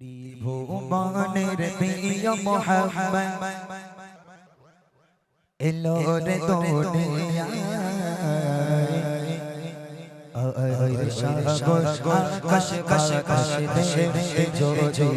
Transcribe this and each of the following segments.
ত্রিভুবনের প্রিয় মোহাম্মদ এলো রে কশ কশ কশ দে জো জো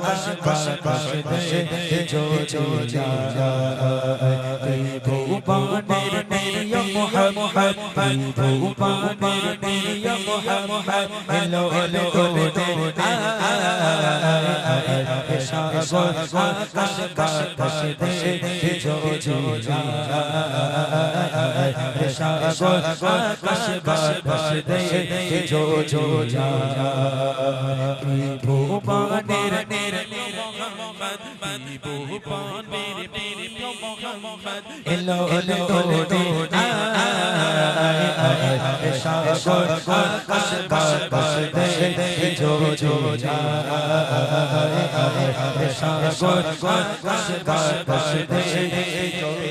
কশ কশ কশ দে জো জো যা মোহাম্মদ ভূপানের প্রিয় মোহাম্মদ এলো এলো তোরে তোরে সাগর আকাশ কাশ কাশ দেশে জো জো সাগর আকাশ কাশ কাশ দেশে জো জো যা ভূপানের প্রিয় মোহাম্মদ ভূপানের মোহাম্মদ এলো এলো তোরে সাগর আকাশ বাস দে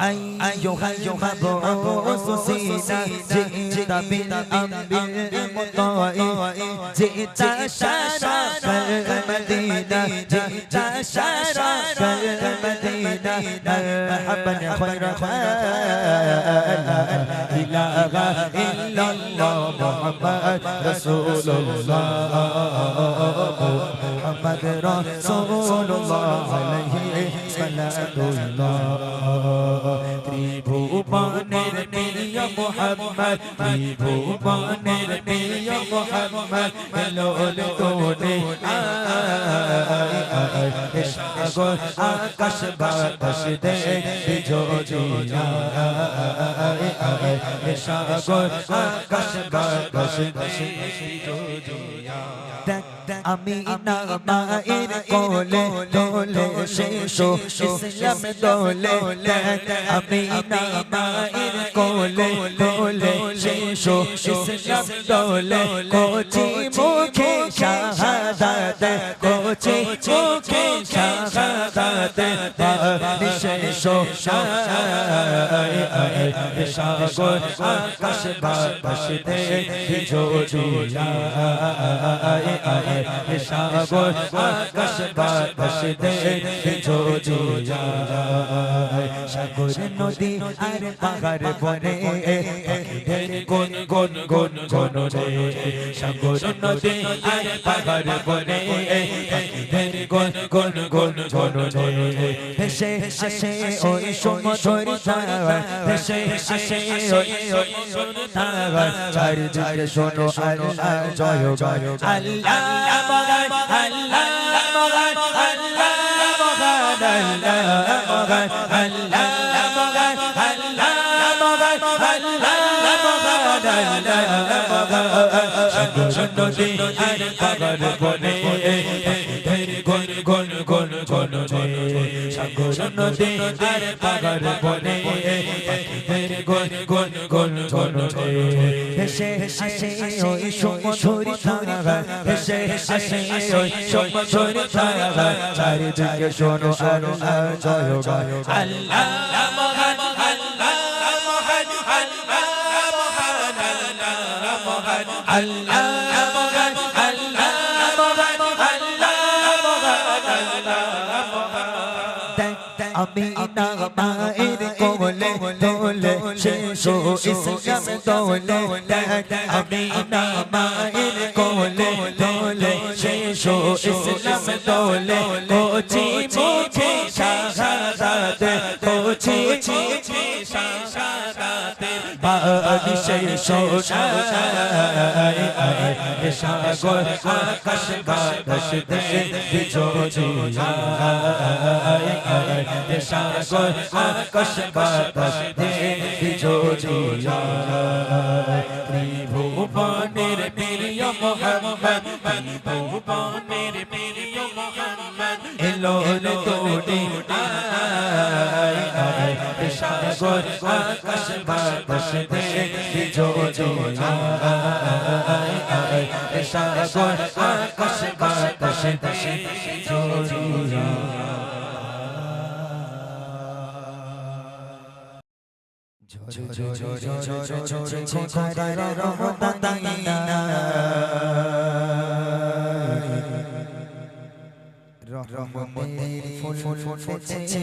أيها المبعوث سينا جئت بالأمر المطاع جئت شرف المدينة جئت شرف المدينة مرحبا خير خال إله إلا الله محمد رسول الله محمد رسول الله عليه صلاة الله মনের মোহাম্মদ এই ভুবনের প্রিয় মোহাম্মদ লোল কোনে সাগর আকাশ বাতাস দে বিজোজিয়া সাগর আকাশ বাতাস দে বিজোজিয়া আমি নামায়ের কোলে, দোলে, শেষো, ইসলাম দোলে, আমি নামায়ের কোলে কোলে শিশু ইসলাম দোলে কোচি মুখে শাহাদাত কোচি মুখে শাহাদাত সাগর আকাশ জো সাগর আকাশ জো সাগর নদী আর পাহাড় বনে গুন গুন গুন গুন সাগর নদী আর পাহাড় বনে ঘন ঘন ঘন হেসে হেসে, ওই সমুদ্র তারার হেসে হেসে, ওই সমুদ্র তারার চারিদিকে শোনো আল্লাহ, জয় জয় আল্লাহ, মহান আল্লাহ মহান আল্লাহ মহান আল্লাহ মহান। আল্লাহ সুন্দর সুন্দর পাগল বনে। নদী আর পাগল বনে গুন গুন গুন গুন হেসে হেসে ওই সমুদ্র ধারা হেসে হেসে ওই সমুদ্র ধারা চারিদিকে শোনো আল্লাহ, জয় গায় আল্লাহ। আমি না মায়ের কোলে দোলে শেষ ইসলাম দোলে আমি না মায়ের কোলে দোলে শেষ ইসলাম দোলে কোচি মুখে বাদি শেষো সাগর আকাশ বাতাস দে জো সাগর আকাশ বাতাস সাগর আকাশ বাতাস দশে রহমতের ফুল ফুল ফুটেছে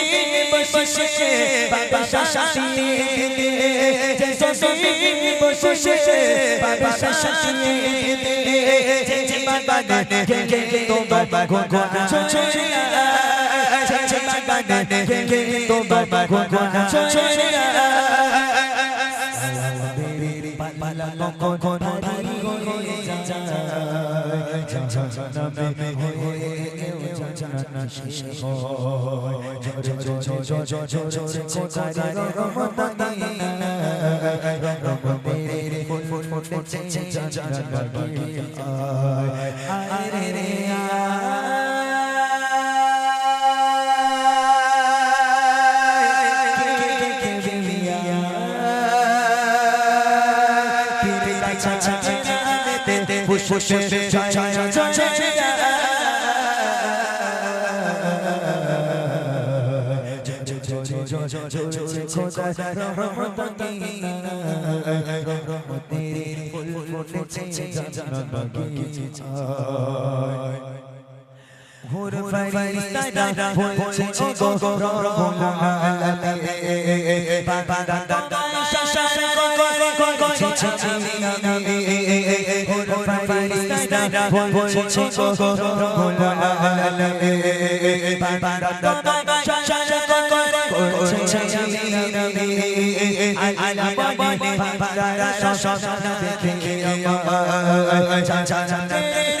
বসে বাবা শাসিয়ে দিলে জমিন বসে বাবা শাসিয়ে দিলে বাগানে তোমার ঘোঘনা ছোড়িয়া বাগানে তোমার ঘোঘনা ছোড়িয়া পালা কখন হয়ে যা জাহান্নামে হয়েও জানা শেষ হয় জরে জরে জরে জরে জরে কোথায় রহমতাইনা রহমতের ফুল ফুল ফুল ফুল জানা আয় আয় রে রে আয় বসে তেরে ফুল ফুটেছে জান্নাত বাগিচায় hồi đời phải đi sai đà hồi chế chế go go go go go go ba ba da da da sa sa sa go go go go go chế chế chế hồi đời phải đi sai đà hồi chế chế go go go go go ba ba da da da sa sa sa go go go chế chế chế ai ai là ba ba ba ba da da sa sa sa da da da da da da da da da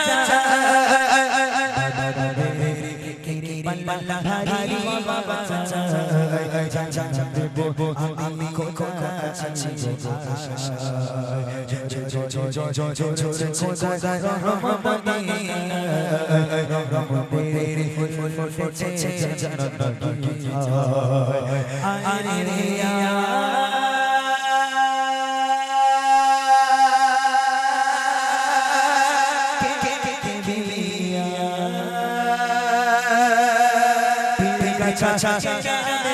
গো আমি কোথায় আছি গো আরে cha cha cha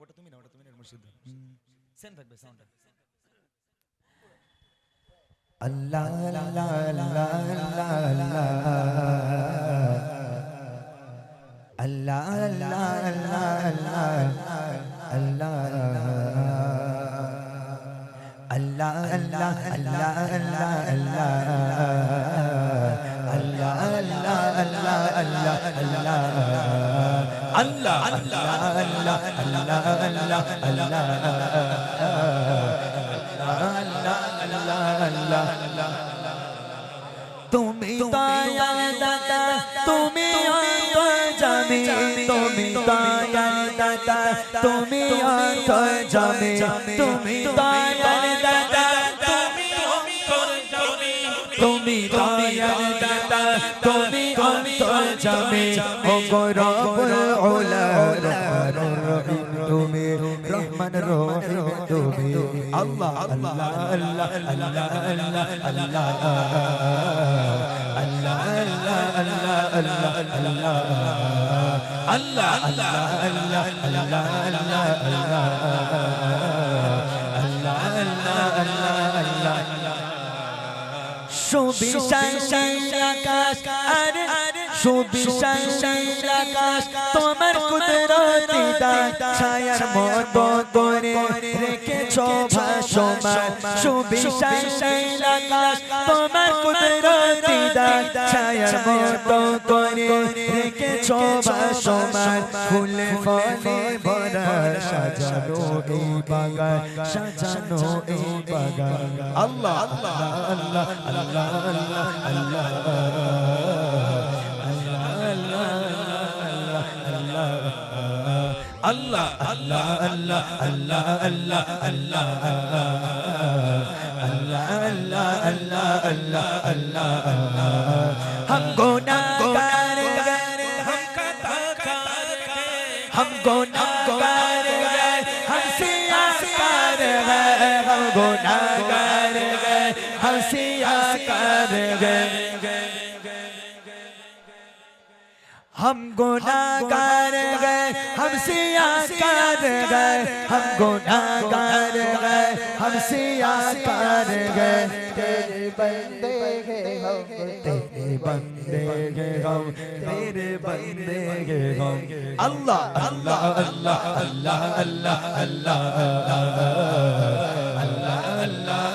ওটা তুমি না ওটা তুমি না মুর্শিদ সেন থাকবে সাউন্ড আল্লাহ আল্লাহ আল্লাহ আল্লাহ আল্লাহ আল্লাহ আল্লাহ আল্লাহ Allah, Allah, Allah, Allah, Allah. আল্লাহ আল্লাহ আল্লাহ আল্লাহ আল্লাহ আল্লাহ আল্লাহ আল্লাহ আল্লাহ আল্লাহ তুমি তুমি তুমি তুমি তুমি দাতা তুমি অন্ত জামি ও রহমানুর রহিম তুমি রহমান রহিম তুমি আল্লাহ আল্লাহ আল্লাহ আল্লাহ আল্লাহ আল্লাহ আল্লাহ আল্লাহ আল্লাহ আল্লাহ আল্লাহ আল্লাহ আল্লাহ আল্লাহ আল্লাহ সুবিশাল আকাশ আর সুবিশাল আকাশ তোমার কুদরতি দান ছায়ার মতো করে রেখেছ ভাসমান সুবিশাল আকাশ তোমার কুদরতি দান ছায়ার মতো করে রেখেছ ভাসমান ফুলে ফলে বাগান সাজানো এই বাগান আল্লাহ আল্লাহ আল্লাহ আল্লাহ আল্লাহ আল্লাহ আল্লাহ আল্লাহ আল্লাহ আল্লাহ আল্লাহ আল্লাহ আল্লাহ আল্লাহ আল্লাহ আল্লাহ আল্লাহ আল্লাহ गए हम गुनाहगार गए हम सियाकार गए हम गुनाहगार गए हम सियाकार गए हम गुनाहगार गए हम सियाकार गए तेरे बंदे हैं हम तेरे बंदे हैं हम तेरे बंदे हैं हम अल्लाह अल्लाह अल्लाह अल्लाह अल्लाह अल्लाह अल्लाह